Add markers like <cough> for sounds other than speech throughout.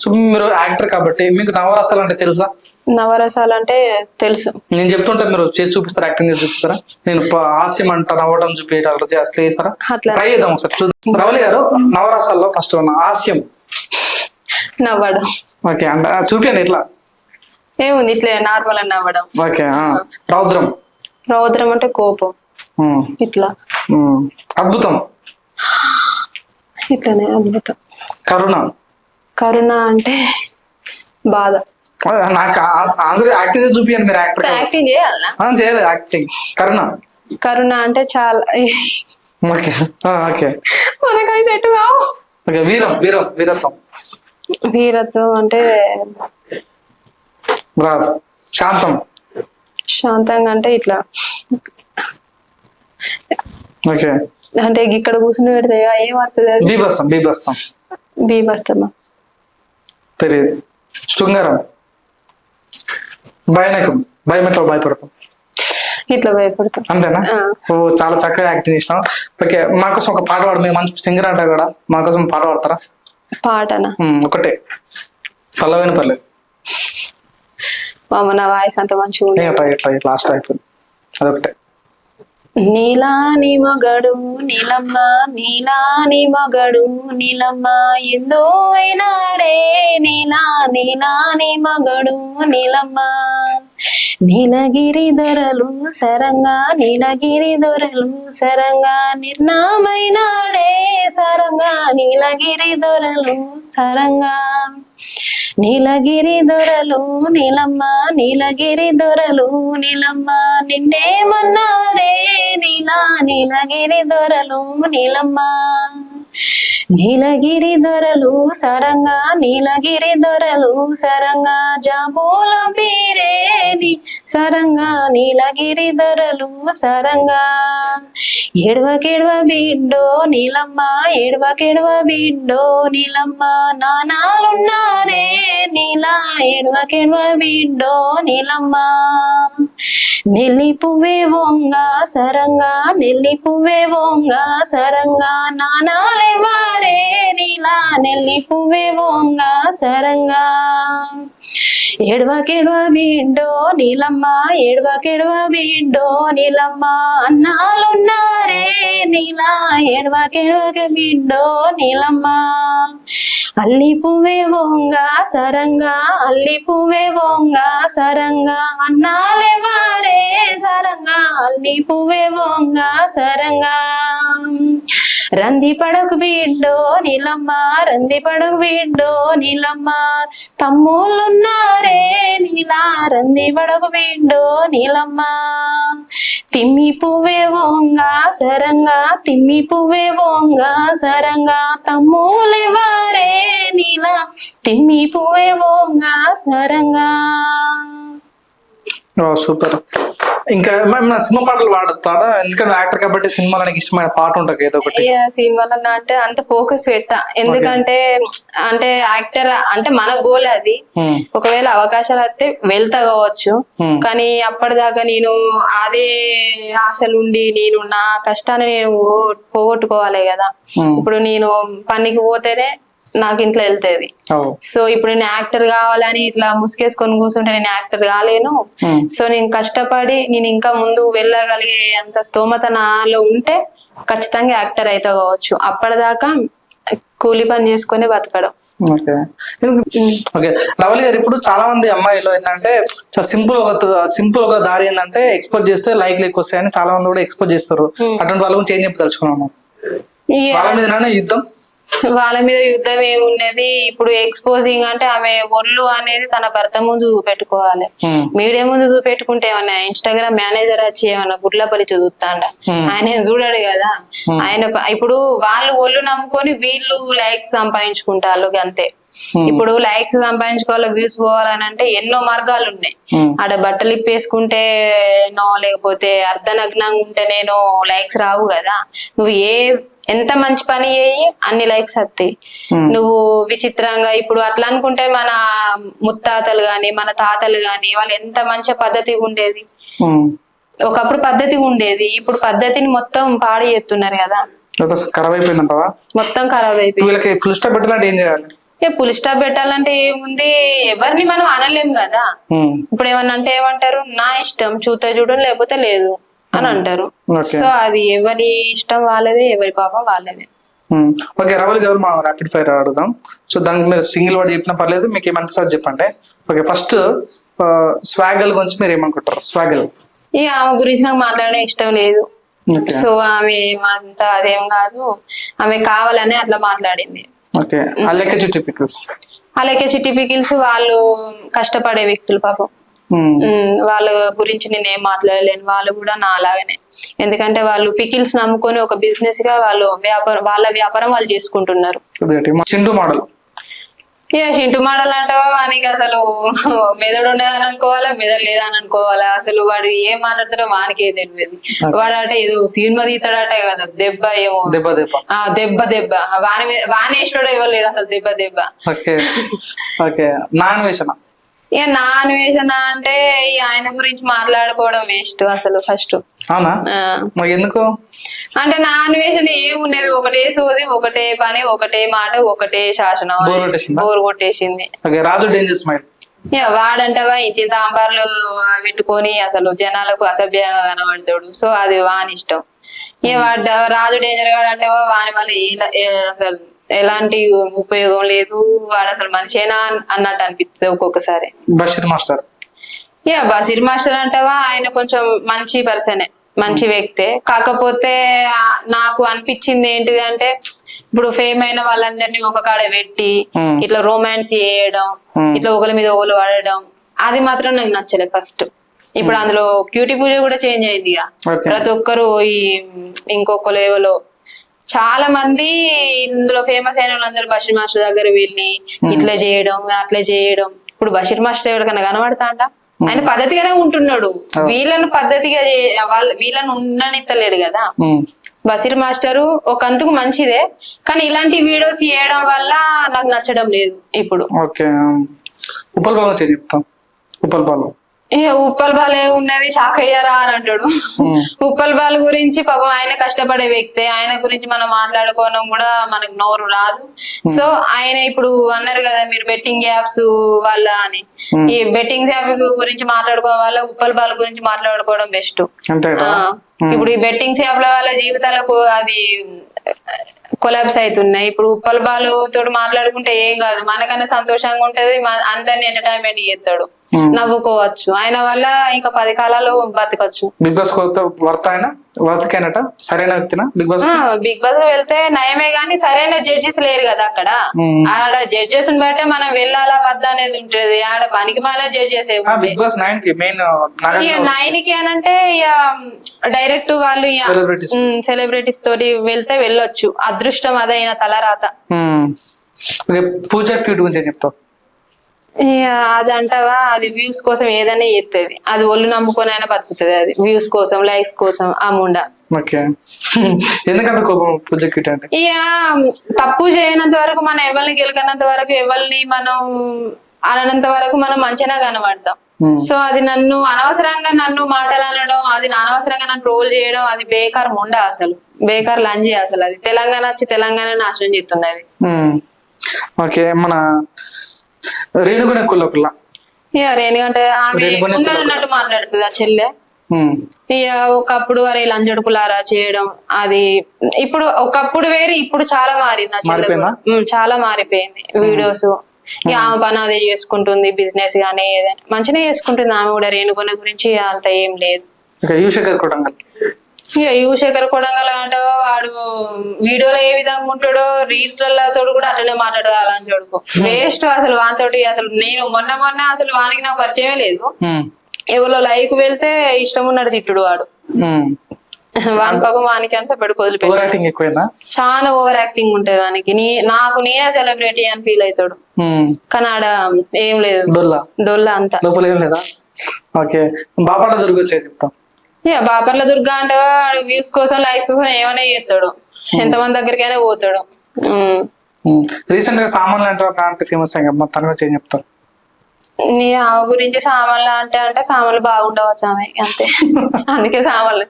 So మీరు actor కాబట్టి మీకు నవరసాలు అంటే తెలుసా? నవరసాలు అంటే తెలుసు. నేను చెప్తుంటే మీరు చేసి చూపిస్తారా? యాక్టింగ్ చేసి చూపిస్తారా? నేను హాస్యం అంట నవ్వడం చూపించడం అట్లా చేస్తారా? అట్లా ట్రై చేద్దాం ఒకసారి చూద్దాం. రవలి గారు నవరసాల్లో ఫస్ట్ ఉన్న హాస్యం. నవ్వడం. ఓకే అంటే చూపించండి ఎట్లా ఏముంది? ఇట్లా నార్మల్ అని నవ్వడం. ఓకే ఆ. రౌద్రం. రౌద్రం అంటే కోపం. ఉమ్, ఇట్లా. ఉమ్. అద్భుతం. ఇట్లనే అద్భుతం. కరుణ. కరుణ అంటే బాధ. నాకు ఆన్సర్ యాక్టింగ్ చేసి చూపించండి మీరు యాక్టర్ యాక్టింగ్ చేయాలనా? చేయలేదు యాక్టింగ్ కరుణ. కరుణ అంటే చాలా ఓకే. ఓకే. మనకవి సెట్ కావు. ఓకే వీరం వీరం వీరత్వం. వీరత్వం అంటే రాదు శాంతం. శాంతంగా అంటే ఇట్లా. ఓకే. అంటే ఇక్కడ కూర్చుని పెడితే ఏం వస్తుంది అది బీభత్సం బీభత్సం. బీభస్తమా తెలియదు శృంగారం. భయానకం. భయం ఎట్లా భయపడతాం? ఇట్లా భయపడతాం. అంతేనా. ఓ చాలా చక్కగా యాక్టింగ్ చేసినాం ఓకే మాకోసం ఒక పాట పాడు మీరు మంచి సింగర్ అంటారు కూడా మాకోసం పాట పాడతారా? పాటనా? ఒకటే. పల్లవైన పర్లేదు మామ నా వాయిస్ అంత మంచిగా అట్లా ఇట్లా లాస్ట్ అయిపోయింది. అదొకటే. నీలాని మగడు నీలమ్మ నీలాని మగడు నీలమ్మ ఎందో అయినాడే నీలా నీలాని మగడు నీలమ్మ. నీలగిరి దొరలు సరంగా నీలగిరి దొరలు సరంగా నిర్ణామైనాడే సరంగా నీలగిరి దొరలు సరంగా. నీలగిరి దొరలు నీలమ్మ నీలగిరి దొరలు నీలమ్మ నిన్నేమన్నారే నీలా నీలగిరి దొరలు నీలమ్మ. నీలగిరి దొరలు సరంగా నీలగిరి దొరలు సరంగా జాబోల పీరేని సరంగా నీలగిరి దొరలు సరంగా. ఎడవకెడవ బిడ్డో నీలమ్మ ఎడవకెడవ బిడ్డో నీలమ్మ నానాలున్నారే నీలా ఎడవకెడవ బిడ్డో నీలమ్మ. నెల్లి పువ్వే వంగ సరంగా నెల్లి పువ్వే వంగ సరంగా నానాలు మారే నీలా నెల్లి పువ్వే వంగ సరంగా. ఎడవకెడవ బిడ్డో నీలమ్మ ఎడవకెడవ బిడ్డో నీలమ్మ అన్నాలున్నారే నీలా. ఎడవకెడవక బిడ్డో నీలమ్మ. అల్లి పువ్వే ఓంగా సరంగా అల్లి పువ్వే ఓంగా సరంగా అన్నాలే వారే సరంగా అల్లి పువ్వే ఓంగా సరంగా. రంది పడకు బిడ్డో నీలమ్మ రంది పడకు బిడ్డో నీలమ్మ తమ్ముళ్ళున్నారే నీలా రంది పడకు బిడ్డో నీలమ్మ. తిమ్మి పువ్వే వంగ సరంగా. తిమ్మి పువ్వే వంగ సరంగా. తమ్ములే వారే నీలా. తిమ్మి పువ్వే వంగ సరంగా. సూపర్. ఇంకా ఏమైనా సినిమా పాటలు పాడుతారా? ఎందుకంటే యాక్టర్ కాబట్టి సినిమాలో నాకు ఇష్టమైన పాట ఉంటుంది ఏదో ఒకటి. సినిమాలలో అంటే అంత ఫోకస్ పెట్టా. ఎందుకంటే అంటే యాక్టర్ అంటే మన గోల్ అది. ఒకవేళ అవకాశాలు వస్తే వెళ్తా కావచ్చు. కానీ అప్పటిదాకా నేను అదే ఆశలుండి నేను నా కష్టాన్ని నేను పోగొట్టుకోవాలి కదా. ఇప్పుడు నేను పనికి పోతేనే నాకు ఇంట్లో వెళ్తేది సో ఇప్పుడు నేను యాక్టర్ కావాలని ఇట్లా ముసుకేసుకొని కూర్చుంటే నేను యాక్టర్ కాలేను. సో నేను కష్టపడి నేను ఇంకా ముందు వెళ్ళగలిగే అంత స్తోమత నాలో ఉంటే ఖచ్చితంగా యాక్టర్ అయితే కావచ్చు. అప్పటిదాకా కూలి పని చేసుకొని బతకడం. ఓకే. లవలి గారు ఇప్పుడు చాలా మంది అమ్మాయిలు ఏంటంటే సింపుల్ ఒక సింపుల్ ఒక దారి ఏంటంటే ఎక్స్పోజ్ చేస్తే లైక్లు ఎక్కువ వస్తాయని చాలా మంది కూడా ఎక్స్పోజ్ చేస్తారు. అటువంటి వాళ్ళ గురించి ఏం వాళ్ళ మీదనే యుద్ధం? వాళ్ళ మీద యుద్ధం ఏమున్నది ఇప్పుడు ఎక్స్పోజింగ్ అంటే ఆమె ఒళ్ళు అనేది తన భర్త ముందు చూపెట్టుకోవాలి మీడియా ముందు చూపెట్టుకుంటే ఏమన్నా ఇన్స్టాగ్రామ్ మేనేజర్ వచ్చి ఏమన్నా గుడ్ల పలి Hmm. ఆయన చూడాడు కదా. ఆయన ఇప్పుడు వాళ్ళు ఒళ్ళు నమ్ముకొని వీళ్ళు లైక్స్ సంపాదించుకుంటారు అంతే. ఇప్పుడు లైక్స్ సంపాదించుకోవాలి వ్యూస్ పోవాలని అంటే ఎన్నో మార్గాలు ఉన్నాయి ఆడ బట్టలు ఇప్పేసుకుంటే నో లేకపోతే అర్ధనగ్నంగా ఉంటే నేను లైక్స్ రావు కదా. నువ్వు ఏ ఎంత మంచి పని చేయి అన్ని లైక్స్ వస్తాయి. Hmm. నువ్వు విచిత్రంగా ఇప్పుడు అట్లా అనుకుంటే మన ముత్తాతలు గాని మన తాతలు గాని వాళ్ళు ఎంత మంచి పద్ధతిగా ఉండేది. ఉమ్. ఒకప్పుడు పద్ధతి ఉండేది. ఇప్పుడు పద్ధతిని మొత్తం పాడు చేస్తున్నారు కదా. ఖరాబ్ అయిపోయిందంటావా? మొత్తం ఖరాబ్ అయిపోయింది. ఫుల్ స్టాప్ పెట్టాలంటే ఏం చేయాలి? ఇక పులి స్టాప్ పెట్టాలంటే ఏముంది? ఎవరిని మనం అనలేం కదా. ఉమ్, ఇప్పుడు ఏమన్నా అంటే ఏమంటారు? నా ఇష్టం చూత చూడు లేకపోతే లేదు. అని అంటారు. సో అది ఎవరి ఇష్టం వాళ్ళదే ఎవరి పాపం వాళ్ళదే. ఓకే రవల్ గారు మనం ర్యాపిడ్ ఫైర్ ఆడుదాం. సో దానికి మీరు సింగిల్ వర్డ్ చెప్పినా పర్లేదు మీకు ఏమనిపిస్తుంది చెప్పండి. ఓకే ఫస్ట్ స్వాగల్ గురించి మీరు ఏమనుకుంటారు? స్వాగల్. ఇక ఆమె గురించి నాకు మాట్లాడడం ఇష్టం లేదు. సో ఆమె అంత అదేం కాదు. ఆమె కావాలని అట్లా మాట్లాడింది. ఓకే. అల్లెక్క చుట్టి పికిల్స్ అలాగే చిట్టి పికిల్స్ వాళ్ళు కష్టపడే వ్యక్తులు పాపం. వాళ్ళ గురించి నేను ఏం మాట్లాడలేను. వాళ్ళు కూడా నా అలాగనే ఎందుకంటే వాళ్ళు పికిల్స్ నమ్ముకొని ఒక బిజినెస్గా వాళ్ళు వ్యాపారం వాళ్ళ వ్యాపారం వాళ్ళు చేసుకుంటున్నారు. చింటూ మోడల్. చింటు మాటలు అంటావా వానికి అసలు <laughs> మెదడు ఉండదని అనుకోవాలా? మెదడు లేదని అనుకోవాలా? అసలు వాడు ఏం మాట్లాడుతాడో వానికే తెలియదు. వాడు అంటే ఏదో సినిమా తీస్తాడట కదా దెబ్బ ఏమో. దెబ్బ దెబ్బ. ఆ దెబ్బ దెబ్బ. వాని మీద- వాని వేసినాడు ఎవరు లేడు అసలు దెబ్బ దెబ్బ. ఓకే. ఓకే. నాన్ వేషణ ఇక నా అన్వేషణ అంటే ఈ ఆయన గురించి మాట్లాడుకోవడం వేస్ట్ అసలు ఫస్ట్. అవునా? మరి ఎందుకు? అంటే నా అన్వేషణ ఏమున్నది ఒకటే సోది ఒకటే పని ఒకటే మాట ఒకటే శాసనం బోర్ కొట్టేసిందా? రాజు వాడంటవా ఇంటి తాంబార్లు పెట్టుకొని అసలు జనాలకు అసభ్యంగా కనబడతాడు. సో అది వాని ఇష్టం. ఇక వాడు రాజు డేంజర్ గాడు అంటే వాని వల్ల ఏ- ఏ- అసలు ఎలాంటి ఉపయోగం లేదు. వాడు అసలు మనిషేనా అన్- అన్నట్టు అనిపిస్తుంది ఒక్కొక్కసారి. బషీర్ మాస్టర్. ఇక బసీర్ మాస్టర్ అంటావా? ఆయన కొంచెం మంచి పర్సనే మంచి వ్యక్తే. కాకపోతే నాకు అనిపించింది ఏంటిది అంటే ఇప్పుడు ఫేమ్ అయిన వాళ్ళందరినీ ఒక కాడ పెట్టి. ఇట్లా రొమాన్స్ చేయడం. ఇట్లా ఒకరి మీద ఒకరు పడడం అది మాత్రం నాకు నచ్చలేదు ఫస్ట్ ఇప్పుడు అందులో క్యూటీ పూజ కూడా చేంజ్ అయింది ప్రతి ఒక్కరు ఈ ఇంకొక లెవెల్ చాలా మంది ఇందులో ఫేమస్ అయిన వాళ్ళందరూ బషీర్ మాస్టర్ దగ్గర వెళ్ళి ఇట్లా చేయడం అట్లా చేయడం. ఇప్పుడు బషీర్ మాస్టర్ ఎవరికైనా కనబడతాండా? ఆయన పద్ధతిగానే ఉంటున్నాడు. వీళ్ళను పద్ధతిగా వాళ్ళ వీళ్ళని ఉండనిత్తలేడు కదా. బషీర్ మాస్టరు ఒక అంతుకు మంచిదే కానీ ఇలాంటి వీడియోస్ చేయడం వల్ల నాకు నచ్చడం లేదు ఇప్పుడు. ఓకే చేయి చెప్తాం. ఉప్పల్ బాలు ఏ ఉప్పల్ బాల్ ఉన్నది షాక్ అయ్యారా అని అంటాడు. ఉప్పల్ బాల్ గురించి పాపం ఆయన కష్టపడే వ్యక్తే. ఆయన గురించి మనం మాట్లాడుకోవడం కూడా మనకు నోరు రాదు. సో ఆయన ఇప్పుడు అన్నారు కదా మీరు బెట్టింగ్ యాప్స్ వాళ్ళ అని. ఈ బెట్టింగ్ యాప్ గురించి మాట్లాడుకోవడం వల్ల ఉప్పల్ బాల్ గురించి మాట్లాడుకోవడం బెస్ట్. ఇప్పుడు ఈ బెట్టింగ్ యాప్ల వాళ్ళ జీవితాలకు అది కొలాబ్స్ అవుతున్నాయి ఇప్పుడు ఉప్పల్ బాలు తోటి మాట్లాడుకుంటే ఏం కాదు. మనకన్నా సంతోషంగా ఉంటది అందరిని ఎంటర్టైన్మెంట్ చేస్తాడు. నవ్వుకోవచ్చు. ఆయన వల్ల ఇంకా పది కాలాలు బతకచ్చు. బిగ్ బాస్ వర్త ఆయన? వర్తకైనట? సరైన వ్యక్తినా? బిగ్ బాస్ బిగ్ బాస్ వెళ్తే నయమే గానీ సరైన జడ్జెస్ లేరు కదా అక్కడ. Hmm. ఆడ జడ్జెస్ బట్టే మనం వెళ్ళాలా వద్దా అనేది ఉంటది. ఆడ పనికి మాల జడ్జెస్ బిగ్ బాస్ నైన్కి మెయిన్ నైన్కి అని అంటే ఇక డైరెక్ట్ వాళ్ళు. సెలబ్రిటీస్ తోటి వెళ్తే వెళ్ళొచ్చు. అదృష్టం అదైన తలరాత ఓకే పూజ క్యూట్ గురించి చెప్తావు. అది అంటావా? అది వ్యూస్ కోసం ఏదైనా చేస్తుంది అది ఒళ్ళు నమ్ముకొని అయినా బతుకుతుంది అది. వ్యూస్ కోసం లైక్స్ కోసం ఆ ముండ. కోపం అంటే ఇక తప్పు చేయనంత వరకు మనం ఎవరిని గెలకనంత వరకు ఎవరిని మనం అననంత వరకు మనం మంచిగా కనబడతాం. Hmm. సో అది నన్ను అనవసరంగా నన్ను మాటలు అనడం అది అనవసరంగా నన్ను ట్రోల్ చేయడం అది బేకార్ ముండ అసలు. బేకార్ లంజి అసలు అది. తెలంగాణ వచ్చి తెలంగాణ నాశనం చేస్తుంది అది. ఓకే మన రేణుగుణ కుల్లకుల్ల ఇక రేణుగంటే ఆమె రేణుగుణ ఉన్నది ఉన్నట్టు మాట్లాడుతుంది ఆ చెల్లె. ఇక ఒకప్పుడు అరే లంజడుకులారా చేయడం అది ఇప్పుడు ఒకప్పుడు వేరే ఇప్పుడు చాలా మారింది ఆ చెల్లె మారిపోయిందా? కూడా. ఉమ్, చాలా మారిపోయింది వీడియోస్. ఇక ఆమె పని అదే చేసుకుంటుంది బిజినెస్ గానీ ఏదైనా మంచిగా చేసుకుంటుంది ఆమె కూడా. రేణుగుణ గురించి అంత ఏం లేదు. కొట్టంగల్ ఇక యువశేఖర్ కొడంగల్ అంటే వాడు వీడియోలో ఏ విధంగా ఉంటాడో రీల్స్ తోడు కూడా అట్లనే మాట్లాడదు అని చూడుకో వేస్ట్ అసలు వానితోటి అసలు నేను మొన్న మొన్న అసలు వానికి నాకు పరిచయమే లేదు. ఎవరో లైక్ వెళ్తే ఇష్టం ఉన్నాడు తిట్టుడు వాడు. వాని పాపం వానికి అని పెట్టుకు వదిలిపెట్టు ఓవర్ యాక్టింగ్ ఎక్కువైందా? చాలా ఓవర్ యాక్టింగ్ ఉంటది వానికి. నాకు నేనే సెలబ్రిటీ అని ఫీల్ అవుతాడు కానీ ఆడ ఏం లేదు. డొల్లా? డొల్లా అంతా. లోపల ఏం లేదా? ఓకే బాపాట చెప్తాం. ఇక బాపర్ల దుర్గా అంటే వ్యూస్ కోసం లైక్స్ కోసం ఏమైనా చేస్తాడు. ఎంతమంది దగ్గరికైనా పోతాడు. రీసెంట్గా సామాన్లు అంటే ఒక అంటే ఫేమస్ అయ్యి మొత్తం గురించి ఏం చెప్తారు? నీ ఆమె గురించి సామాన్లు అంటే అంటే సామాన్లు బాగుండవచ్చు ఆమె అంతే. <laughs> అందుకే సామాన్లు.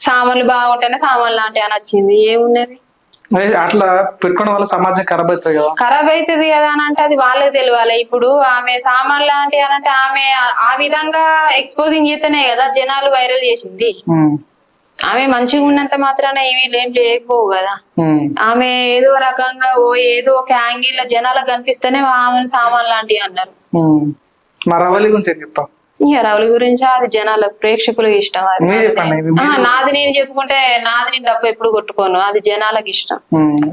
సామాన్లు బాగుంటేనే సామాన్లు అంటే అని వచ్చింది ఏమున్నది? అట్లా పెట్టుకోవడం వల్ల సమాజం ఖరాబ్ అవుతుంది కదా. ఖరాబ్ అవుతుంది కదా అని అంటే అది వాళ్ళకి తెలియాలి. ఇప్పుడు ఆమె సామాన్ లాంటి అని అంటే ఆమె ఆ- విధంగా ఎక్స్పోజింగ్ చేస్తేనే కదా జనాలు వైరల్ చేసింది. ఆమె మంచిగా ఉన్నంత మాత్రాన ఏమీ ఏం చేయకపోవు కదా. ఆమె ఏదో రకంగా ఓ ఏదో ఒక యాంగిల్ జనాలకు కనిపిస్తేనే ఆమె సామాన్ లాంటివి అన్నారు. ఉమ్. మా రవలి గురించి ఏం చెప్తాం ఇక రవలి గురించి అది జనాలకు ప్రేక్షకులకు ఇష్టం అది నాది. నేను చెప్పుకుంటే నాది నేను డబ్బు ఎప్పుడు కొట్టుకోను అది జనాలకు ఇష్టం.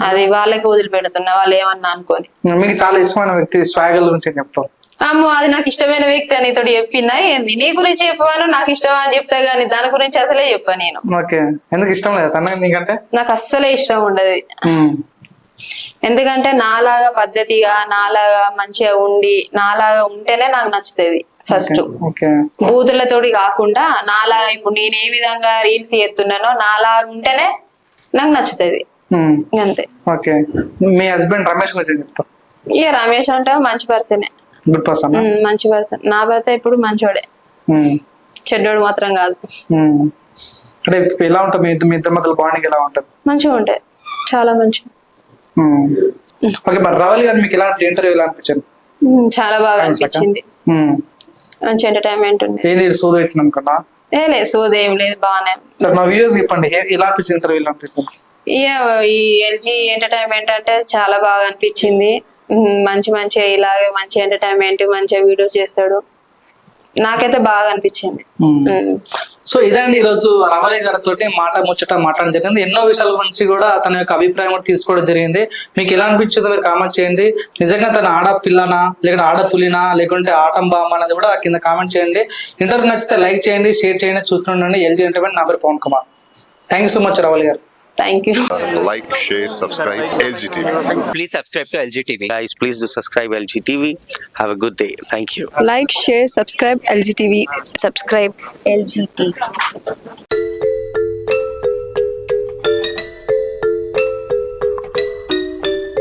అది వాళ్ళకి వదిలిపెడుతున్నా వాళ్ళు ఏమన్నా అనుకోని. మీకు చాలా ఇష్టమైన వ్యక్తి స్వాగల్ గురించి ఏం చెప్తాం అమ్మో అది నాకు ఇష్టమైన వ్యక్తి అని తోటి చెప్పిందా ఏంది? నీ గురించి చెప్పాను నాకు ఇష్టం అని చెప్తా గానీ దాని గురించి అసలే చెప్పా నేను. ఎందుకు ఇష్టం లేదా నాకు అస్సలే ఇష్టం ఉండదు. ఎందుకంటే నాలాగా పద్ధతిగా నాలాగా మంచిగా ఉండి నాలాగా ఉంటేనే నాకు నచ్చుతుంది. ఫస్ట్ ఓకే బూతులతోటి కాకుండా నాలాగా ఇప్పుడు నేను ఏ విధంగా రీల్స్ చేస్తున్నానో నాలాగా ఉంటేనే నాకు నచ్చుతుంది. ఉమ్, అంతే. ఓకే మీ హస్బెండ్ రమేష్ గురించి చెప్తాం ఇక రమేష్ అంటే మంచి పర్సనే గుడ్ పర్సన్ మంచి పర్సన్ నా భర్త ఇప్పుడు మంచోడే. చెడ్డోడు మాత్రం కాదు. అంటే ఎలా ఉంటుంది మీ మీ ఇద్దరి మధ్యలో బాండింగ్ ఎలా ఉంటుంది? మంచిగా ఉంటది. చాలా మంచిగా. ఓకే మరి రవలి గారు మీకు ఎలాంటి ఇంటర్వ్యూ ఎలా అనిపించింది? చాలా బాగా అనిపించింది. మంచి ఎంటర్టైన్మెంట్ ఉంది. ఏంది సోది పెట్టిన అనుకున్నా. ఏ లేదు సోది ఏం లేదు బాగానే సార్ మా వ్యూస్ చెప్పండి ఎలా అనిపించింది ఇంటర్వ్యూ ఎలా అనిపించింది ఇక ఈ ఎల్జీ ఎంటర్టైన్మెంట్ అంటే చాలా బాగా అనిపించింది. మంచి మంచి ఇలాగే మంచి ఎంటర్టైన్మెంట్ మంచిగా వీడియోస్ చేస్తాడు. నాకైతే బాగా అనిపించింది. సో ఇదండి ఈరోజు రమలి గారితో మాట ముచ్చట మాట్లాడడం జరిగింది. ఎన్నో విషయాల గురించి కూడా తన యొక్క అభిప్రాయం కూడా తీసుకోవడం జరిగింది. మీకు ఎలా అనిపించిందో మీరు కామెంట్ చేయండి. నిజంగా తన ఆడపిల్లనా లేకుంటే ఆడపులినా లేకుంటే ఆటం బామ్మ అనేది కూడా కింద కామెంట్ చేయండి. ఇంటర్వ్యూ నచ్చితే లైక్ చేయండి షేర్ చేయండి చూస్తుండండి ఎల్జీ ఎంటర్టైన్మెంట్ నా పేరు Pavan Kumar. Thank you so much Ravali garu. Thank you. Uh, like, share, subscribe. LG TV. Please subscribe to LG TV. Guys, please do subscribe LG TV. Have a good day. Thank you. Like, share, subscribe LG TV. Subscribe LG TV.